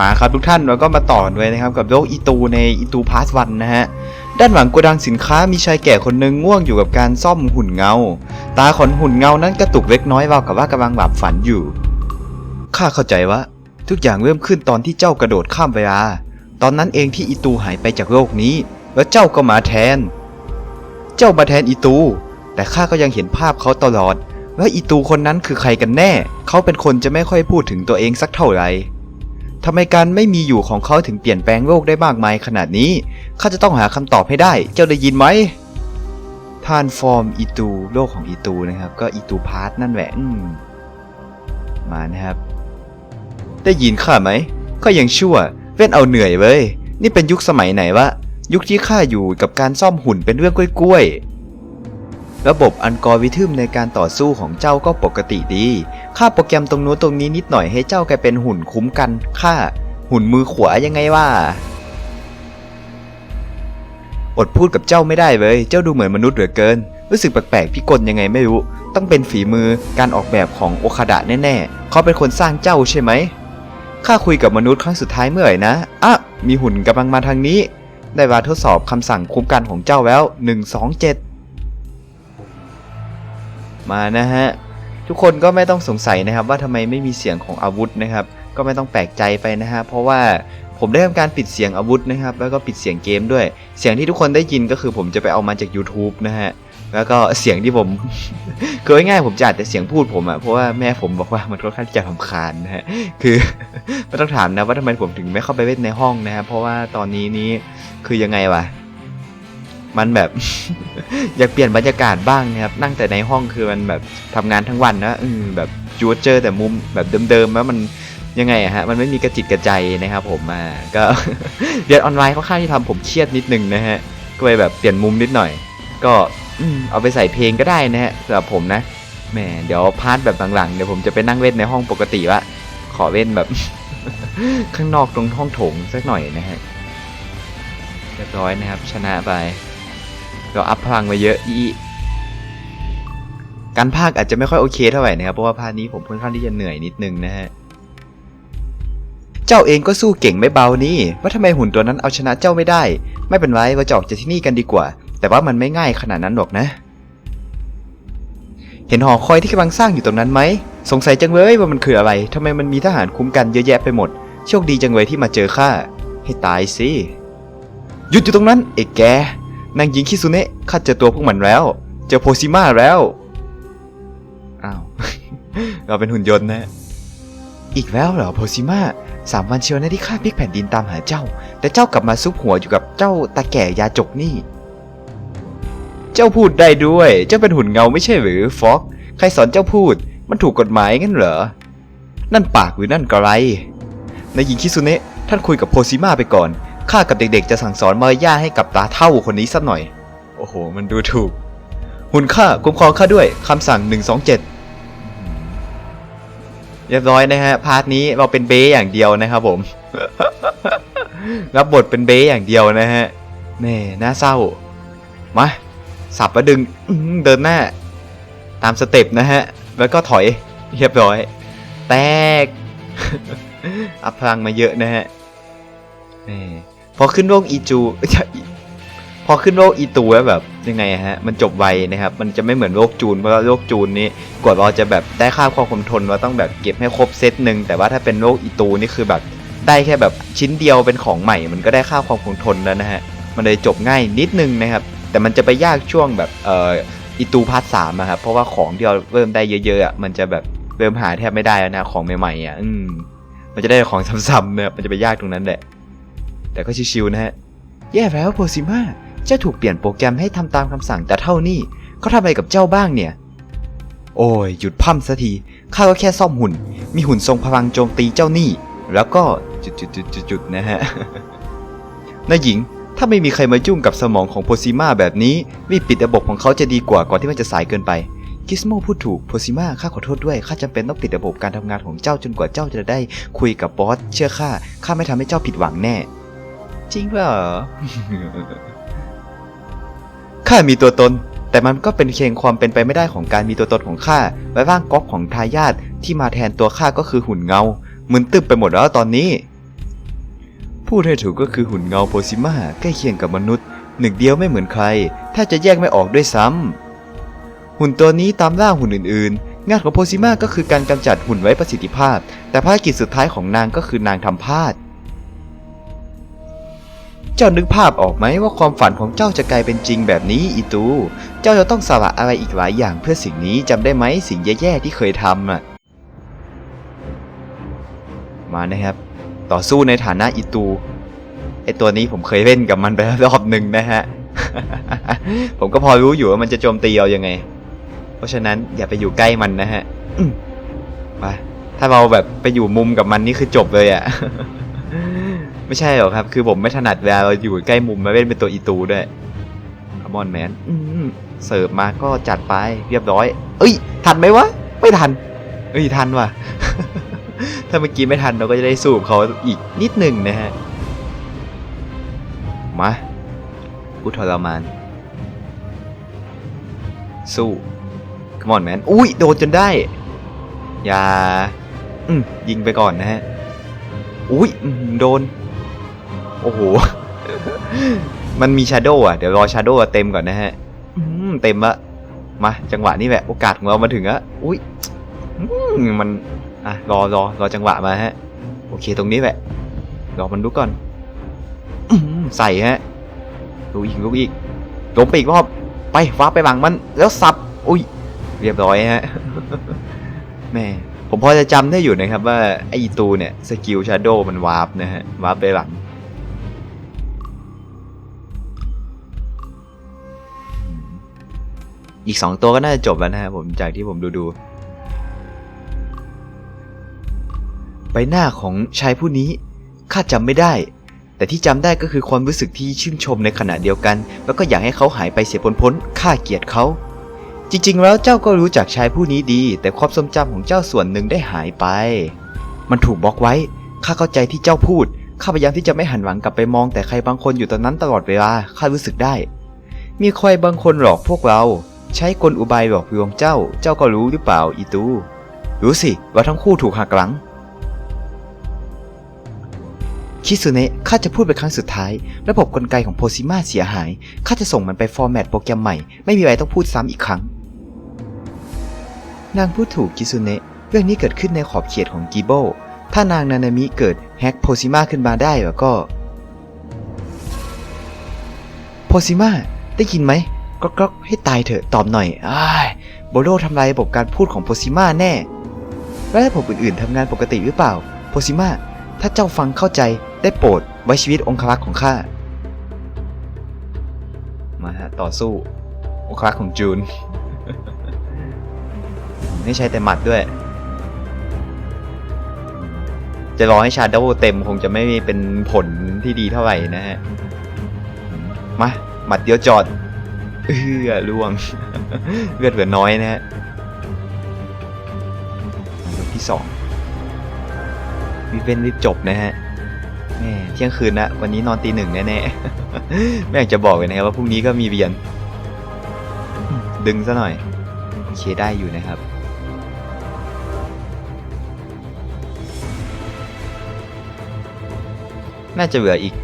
มาครับทุกท่านเราก็มาต่อด้วยนะครับกับโลกอีตูในอีตูพาร์ทวันนะฮะด้านหลังโกดังสินค้ามีชายแก่คนหนึ่งง่วงอยู่กับการซ่อมหุ่นเงา ตาขนหุ่นเงานั้นกระตุกเล็กน้อยราวกับว่ากำลังหลับฝันอยู่ข้าเข้าใจว่า ทุกอย่างเริ่มขึ้นตอนที่เจ้ากระโดดข้ามเวลา ตอนนั้นเองที่อีตูหายไปจากโลกนี้ แล้วเจ้าก็มาแทน เจ้ามาแทนอีตู แต่ข้าก็ยังเห็นภาพเขาตลอดว่าอีตูคนนั้นคือใครกันแน่ เขาเป็นคนจะไม่ค่อยพูดถึงตัวเองสักเท่าไหร่ ทำไมการไม่มีอยู่ของเขาถึงเปลี่ยนแปลงโลกได้มากมายขนาดนี้ข้าจะต้องหาคำตอบให้ได้ เจ้าได้ยินไหมทานฟอร์มอีตูโลกของอีตูนะครับ ก็อีตูพาร์ทนั่นแหละมมานะครับ ได้ยินข้าไหมก็ยังชั่วเว้นเอาเหนื่อยเว้ยนี่เป็นยุคสมัยไหนวะยุคที่ข้าอยู่กับการซ่อมหุ่นเป็นเรื่องกล้วยๆ ระบบอัลกอริทึมในการต่อสู้ของเจ้าก็ปกติดี ค่าโปรแกรมตรงนู้นตรงนี้นิดหน่อยให้เจ้ากลายเป็นหุ่นคุ้มกันค่าหุ่นมือขวายังไงว่า อดพูดกับเจ้าไม่ได้เลย เจ้าดูเหมือนมนุษย์เหลือเกิน รู้สึกแปลกๆพิกลยังไงไม่รู้ ต้องเป็นฝีมือการออกแบบของโอคาดะแน่ๆ เขาเป็นคนสร้างเจ้าใช่ไหม ข้าคุยกับมนุษย์ครั้งสุดท้ายเมื่อไหร่นะอะมีหุ่นกำลังมาทางนี้ ได้มาทดสอบคำสั่งคุ้มกันของเจ้าแล้ว 127 มานะฮะ ทุกคนก็ไม่ต้องสงสัยนะครับ ว่าทำไมไม่มีเสียงของอาวุธนะครับ ก็ไม่ต้องแปลกใจไปนะฮะเพราะว่าผมได้ทำการปิดเสียงอาวุธนะครับ แล้วก็ปิดเสียงเกมด้วย เสียงที่ทุกคนได้ยินก็คือผมจะไปเอามาจาก YouTube นะฮะแล้วก็เสียงที่ผมคือง่ายๆผมจะอัดแต่เสียงพูดผมอะเพราะว่าแม่ผมบอกว่ามันค่อนข้างจะรำคาญนะฮะคือไม่ต้องถามนะว่าทำไมผมถึงไม่เข้าไปเล่นในห้องนะครับเพราะว่าตอนนี้นี้คือยังไงวะ มันแบบ อยากเปลี่ยนบรรยากาศบ้างนะครับ นั่งแต่ในห้องคือมันแบบทำงานทั้งวันนะแบบจูดเจอแต่มุมแบบเดิมๆแล้วมันยังไงอะฮะมันไม่มีกระจิตกระใจนะครับ ผมมาก็เรียนออนไลน์ค่อนข้างที่ทำผมเครียดนิดนึงนะฮะก็เลยแบบเปลี่ยนมุมนิดหน่อย ก็อเอาไปใส่เพลงก็ได้นะฮะสำหรับผมนะแหมเดี๋ยวพาร์ทแบบหลังๆเดี๋ยวผมจะไปนั่งเล่นในห้องปกติว่าขอเล่นแบบ ข้างนอกตรงห้องโถงสักหน่อยนะฮะเรียบร้อยนะครับ ชนะไป เราอัพพลังมาเยอะอีการภาคอาจจะไม่ค่อยโอเคเท่าไหร่นะครับเพราะว่าภาคนี้ผมค่อนข้างที่จะเหนื่อยนิดนึงนะฮะเจ้าเองก็สู้เก่งไม่เบานี่ว่าทำไมหุ่นตัวนั้นเอาชนะเจ้าไม่ได้ ไม่เป็นไรเราจะออกจากที่นี่กันดีกว่า แต่ว่ามันไม่ง่ายขนาดนั้นหรอกนะ เห็นหอคอยที่กำลังสร้างอยู่ตรงนั้นไหมสงสัยจังเลยว่ามันคืออะไรทำไมมันมีทหารคุ้มกันเยอะแยะไปหมดโชคดีจังเลยที่มาเจอข้าให้ตายสิหยุดอยู่ตรงนั้นเอกแก นางหญิงคิซุเนะข้าเจอตัวพวกมันแล้ว เจอโพซิมาแล้ว อ้าว เราเป็นหุ่นยนต์นะ อีกแล้วเหรอโพซิมาสามวันเชียวนะที่ข้าพลิกแผ่นดินตามหาเจ้า แต่เจ้ากลับมาซุกหัวอยู่กับเจ้าตาแก่ยาจกนี่ เจ้าพูดได้ด้วย เจ้าเป็นหุ่นเงาไม่ใช่หรือฟอก ใครสอนเจ้าพูด มันถูกกฎหมายงั้นเหรอ นั่นปากหรือนั่นกระไรนายหญิงคิซุเนะท่านคุยกับโพซิมาไปก่อน ข้ากับเด็กๆ จะสั่งสอนมารยาให้กับตาเท่าคนนี้สักหน่อย โอ้โห มันดูถูก หุ่นข้าคุ้มครองข้าด้วยคำสั่ง 127 เรียบร้อยนะฮะ พาร์ทนี้เราเป็นเบ้อย่างเดียวนะครับผม รับบทเป็นเบ้อย่างเดียวนะฮะแม่น่าเศร้า มา สับมาดึงเดินหน้า ตามสเต็ปนะฮะ แล้วก็ถอย เรียบร้อย แตกอัพพลังมาเยอะนะฮะแหม พอขึ้นโลกอีจูพอขึ้นโลกอีตูแล้วแบบยังไงฮะ มันจบไวนะครับ มันจะไม่เหมือนโลกจูน เพราะโลกจูนนี้กว่าเราจะแบบได้ค่าความคงทนเราต้องแบบเก็บให้ครบเซตหนึ่งแต่ว่าถ้าเป็นโลกอีตูนี่คือแบบได้แค่แบบชิ้นเดียวเป็นของใหม่ มันก็ได้ค่าความคงทนแล้วนะฮะ มันเลยจบง่ายนิดนึงนะครับ แต่มันจะไปยากช่วงแบบเอ่ออีตูพาร์ทสามอะครับ เพราะว่าของที่เราเริ่มได้เยอะๆอะมันจะแบบเริ่มหาแทบไม่ได้แล้วนะของใหม่ๆอะอืมมันจะได้ของซ้ำๆเนี่ยมันจะไปยากตรงนั้นแหละ แต่ก็ชิวๆนะฮะ แย่แล้วโพซิมาเจ้าถูกเปลี่ยนโปรแกรมให้ทำตามคำสั่งแต่เท่านี้เขาทำอะไรกับเจ้าบ้างเนี่ย โอ้ย หยุดพั่มสักทีข้าก็แค่ซ่อมหุ่น มีหุ่นทรงพลังโจมตีเจ้านี่ แล้วก็จุดๆๆๆนะฮะนายหญิงถ้าไม่มีใครมายุ่งกับสมองของโพซิมาแบบนี้รีบปิดระบบของเขาจะดีกว่าก่อนที่มันจะสายเกินไปกิสโมพูดถูกโพซิมาข้าขอโทษด้วยข้าจำเป็นต้องปิดระบบการทำงานของเจ้าจนกว่าเจ้าจะได้คุยกับบอสเชื่อข้าข้าไม่ทำให้เจ้าผิดหวังแน่ จริงเปล่าข้ามีตัวตน แต่มันก็เป็นเพียงความเป็นไปไม่ได้ของการมีตัวตนของข้าและร่างก๊อกของทายาทที่มาแทนตัวข้าก็คือหุ่นเงา มึนตึบไปหมดแล้วตอนนี้ พูดให้ถูกก็คือหุ่นเงาโพซิมาใกล้เคียงกับมนุษย์ หนึ่งเดียวไม่เหมือนใคร ถ้าจะแยกไม่ออกด้วยซ้ำหุ่นตัวนี้ตามล่าหุ่นอื่น ๆ งานของโพซิมาก็คือการกำจัดหุ่นไว้ประสิทธิภาพ แต่ภารกิจสุดท้ายของนางก็คือนางทำพลาด เจ้านึกภาพออกไหมว่าความฝันของเจ้าจะกลายเป็นจริงแบบนี้อีตู เจ้าจะต้องสละอะไรอีกหลายอย่างเพื่อสิ่งนี้จำได้ไหมสิ่งแย่ๆที่เคยทำอะ มานะครับ ต่อสู้ในฐานะอีตูไอตัวนี้ผมเคยเล่นกับมันไปรอบหนึ่งนะฮะ ผมก็พอรู้อยู่ว่ามันจะโจมตีเรายังไง เพราะฉะนั้นอย่าไปอยู่ใกล้มันนะฮะมไปถ้าเราแบบไปอยู่มุมกับมันนี่คือจบเลยอะ่ะ ไม่ใช่หรอกครับ คือผมไม่ถนัดเวลาเราอยู่ใกล้มุมมาเล่นเป็นตัวอีตูด้วยคมอนแมนเสิร์ฟมาก็จัดไปเรียบร้อย เอ้ย ทันไหมวะ ไม่ทัน เอ้ย ทันว่ะ ถ้าเมื่อกี้ไม่ทันเราก็จะได้สู้กับเขาอีกนิดหนึ่งนะฮะ มากูทรมาน สู้ c มอนแมน อุ้ย โดนจนได้ อย่า อืมยิงไปก่อนนะฮะ อุ้ยอืมโดน โอ้โห มันมีชาโดอะ เดี๋ยวรอชาโดเต็มก่อนนะฮะ อืมเต็มละมา จังหวะนี้แหละ โอกาสของเรามาถึงละอุ้ยมัน อะ รอรอรอจังหวะมาฮะ โอเค ตรงนี้แหละ รอมันลุกก่อนอใส่ฮะลุกอีกลุกอีกล้มไปอีกรอบ ไปฟ้าไปหลังมัน แล้วสับ อุ้ย เรียบร้อยฮะ แม่ผมพอจะจำได้อยู่นะครับว่าไอตูเนี่ย สกิลชาโดมันวาร์ปนะฮะ วาร์ปไปหลัง อีกสองตัวก็น่าจะจบแล้วนะครับผมจากที่ผมดูดูใบหน้าของชายผู้นี้ข้าจำไม่ได้ แต่ที่จำได้ก็คือความรู้สึกที่ชื่นชมในขณะเดียวกัน แล้วก็อยากให้เขาหายไปเสียพ้นพ้นข้าเกลียดเขา จริงๆ แล้วเจ้าก็รู้จักชายผู้นี้ดี แต่ความทรงจำของเจ้าส่วนหนึ่งได้หายไป มันถูกบล็อกไว้ข้าเข้าใจที่เจ้าพูดข้าพยายามที่จะไม่หันหลังกลับไปมองแต่ใครบางคนอยู่ตรงนั้นตลอดเวลาข้ารู้สึกได้ มีใครบางคนหลอกพวกเรา ใช้กลอุบายหลอกลวงเจ้า เจ้าก็รู้หรือเปล่าอีตู รู้สิว่าทั้งคู่ถูกหักหลัง คิสุเนะข้าจะพูดเป็นครั้งสุดท้าย ระบบกลไกของโพซิมาเสียหาย ข้าจะส่งมันไปฟอร์แมตโปรแกรมใหม่ ไม่มีอะไรต้องพูดซ้ำอีกครั้ง นางพูดถูกคิสุเนะเรื่องนี้เกิดขึ้นในขอบเขตของกิโบ ถ้านางนานามิเกิดแฮกโพซิมาขึ้นมาได้แล้วก็ โพซิมาได้ยินไหม ก็ก็ให้ตายเถอะตอบหน่อยอ้ายโบโลทำลายระบบการพูดของโพซิมาแน่ แล้วระบบอื่นๆทำงานปกติหรือเปล่า โพซิมาถ้าเจ้าฟังเข้าใจได้โปรดไว้ชีวิตองครักษ์ของข้า มาฮะต่อสู้ องครักษ์ของจูน ไม่ใช่แต่หมัดด้วย จะรอให้ชาโดว์เต็มคงจะไม่เป็นผลที่ดีเท่าไหร่นะฮะ มา หมัดเดียวจอด เอือล่วง เลือดเหลือน้อยนะฮะยกที่สองวีเป็นรีบจบนะฮะแม่เที่ยงคืนนะวันนี้นอนตีหนึ่งแน่ๆไม่อยากจะบอกเลยนะครับว่าพรุ่งนี้ก็มีเรียน ดึงซะหน่อยโอเคได้อยู่นะครับน่าจะเหลืออีก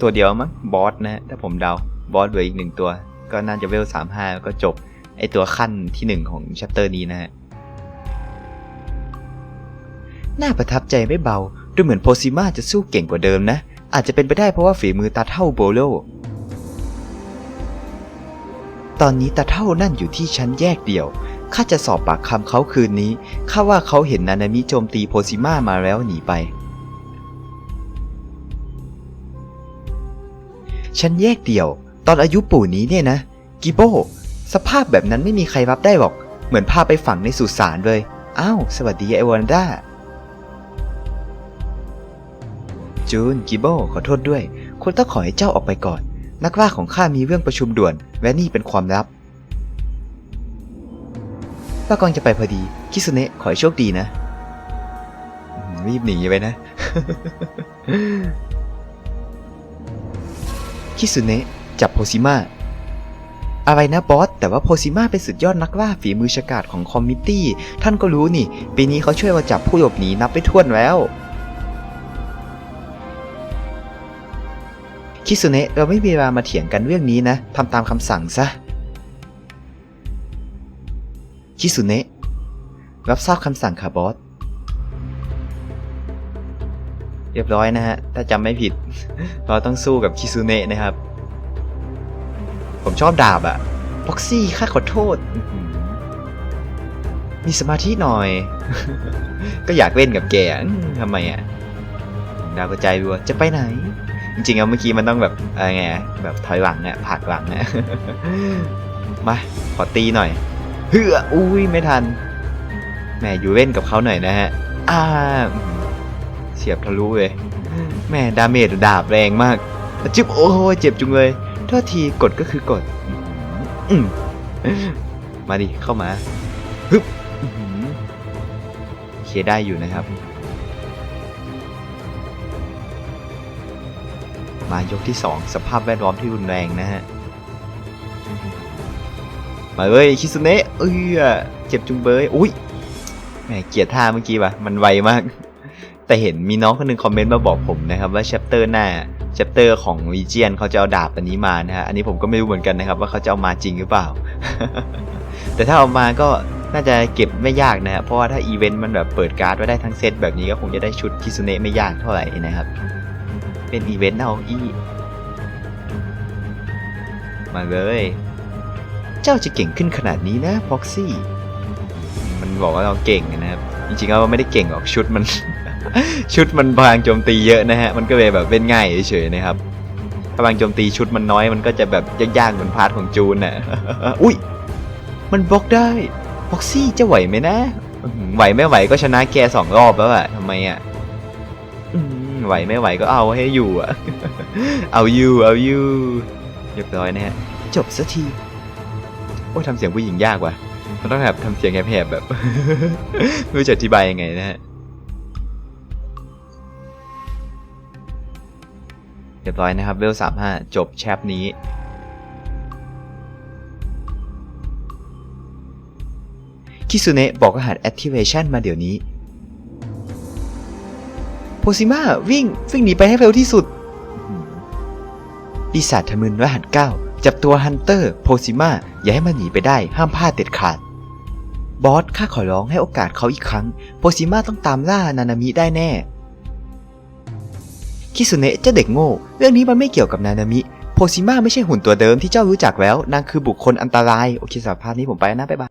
ตัวเดียวมั้งบอสนะฮะถ้าผมเดาบอสเหลืออีกหนึ่งตัว ก็น่าจะเวลสามห้าก็จบไอตัวขั้นที่หนึ่งของชัปเตอร์นี้นะฮะ น่าประทับใจไม่เบา ดูเหมือนโพซิมาจะสู้เก่งกว่าเดิมนะ อาจจะเป็นไปได้เพราะว่าฝีมือตาเท่าโบโล ตอนนี้ตาเท่านั่นอยู่ที่ชั้นแยกเดี่ยว ข้าจะสอบปากคำเขาคืนนี้ ข้าว่าเขาเห็นนานามิโจมตีโพซิมามาแล้วหนีไปฉันแยกเดี่ยว ตอนอายุปู่นี้เนี่ยนะ กิโบสภาพแบบนั้นไม่มีใครรับได้หรอก เหมือนพาไปฝังในสุสานเลย อ้าว สวัสดีไอวานด้า จูน กิโบขอโทษด้วย คุณต้องขอให้เจ้าออกไปก่อน นักล่าของข้ามีเรื่องประชุมด่วน และนี่เป็นความลับป้ากองจะไปพอดี คิสุเนะขอให้โชคดีนะ รีบหนีไปนะ คิสุเนะ จับโพซิมาอะไรนะบอส แต่ว่าโพซิมาเป็นสุดยอดนักล่าฝีมือฉกาจของคอมมิตี้ ท่านก็รู้นี่ ปีนี้เขาช่วยมาจับผู้หลบหนีนับไปทั่วนแล้วคิสุเนะเราไม่มีเวลามาเถียงกันเรื่องนี้นะทำตามคำสั่งซะคิสุเนะรับทราบคำสั่งค่ะบอส เรียบร้อยนะฮะ ถ้าจำไม่ผิด เราต้องสู้กับคิสุเนะนะครับ ผมชอบดาบอะบ็อกซี่ข้าขอโทษ มีสมาธิหน่อย ก็อยากเล่นกับแกทำไมอะดาวกระจายรัวจะไปไหน จริงๆแล้วเมื่อกี้มันต้องแบบอะไรไงแบบถอยหลังอะผลักหลังอะมาขอตีหน่อย เฮืออุ้ยไม่ทันแหมอยู่เล่นกับเขาหน่อยนะฮะอ่าเสียบทะลุเลยแม่ดาเมจดาบแรงมากจิ๊บโอ้โหเจ็บจุงเลย ทษทีกดก็คือกดอื้อหือมาดิ เข้ามาฮึบอื้อหือโอเคได้อยู่นะครับ มายกที่2สภาพแวดล้อมที่รุนแรงนะฮะ มาเลยคิสุเนะเอ้ยเจ็บจุงเบยอุ้ยแหมเกลียดท่าเมื่อกี้ปะมันไวมาก แต่เห็นมีน้องคนหนึงคอมเมนต์มาบอกผมนะครับว่าแชปเตอร์หน้า แชปเตอร์ของลีเจียนเขาจะเอาดาบอันนี้มานะฮะ อันนี้ผมก็ไม่รู้เหมือนกันนะครับ ว่าเขาจะเอามาจริงหรือเปล่า แต่ถ้าเอามาก็น่าจะเก็บไม่ยากนะฮะ เพราะว่าถ้าอีเวนต์มันแบบเปิดการ์ดไว้ได้ทั้งเซตแบบนี้ก็คงจะได้ชุดคิสุเนะไม่ยากเท่าไหร่นะครับ เป็นอีเวนต์เอาอีมาเลย เจ้าจะเก่งขึ้นขนาดนี้นะพ็อกซี่ มันบอกว่าเราเก่งนะครับ จริงๆแล้วไม่ได้เก่งหรอกชุดมัน ชุดมันพลังโจมตีเยอะนะฮะ มันก็เลยแบบเล่นง่ายเฉยๆนะครับพลังโจมตีชุดมันน้อยมันก็จะแบบยากๆเหมือนพาร์ทของจูนน่ะ อุ้ย มันบล็อกได้พ็อกซี่จะไหวไหมนะ ไหวไม่ไหวก็ชนะแกสองรอบแล้วอะทำไมอะไหวไม่ไหวก็เอาให้อยู่อะเอาอยู่เอาอยู่เรียบร้อยนะฮะ จบสักที โอ้ยทำเสียงผู้หญิงยากว่ะมันต้องแบบทำเสียงแหบๆแบบไม่รู้จะอธิบายยังไงนะฮะ รียบร้อยนะครับเวลสามห้าจบแชปนี้คิสุเนะบอกรหัส activation มาเดี๋ยวนี้โพซิมาวิ่ง วิ่งหนีไปให้เร็วที่สุดปีศาจทะมึนรหัส9จับตัวฮันเตอร์โพซิมาอย่าให้มันหนีไปได้ห้ามพลาดเด็ดขาด บอสข้าขอร้องให้โอกาสเขาอีกครั้ง โพซิมาต้องตามล่านานามิได้แน่ คิสุเนะเจ้าเด็กโง่ เรื่องนี้มันไม่เกี่ยวกับนานามิ โพซิมาไม่ใช่หุ่นตัวเดิมที่เจ้ารู้จักแล้ว นางคือบุคคลอันตราย โอเคสำหรับภาพนี้ผมไปนะ บ๊ายบาย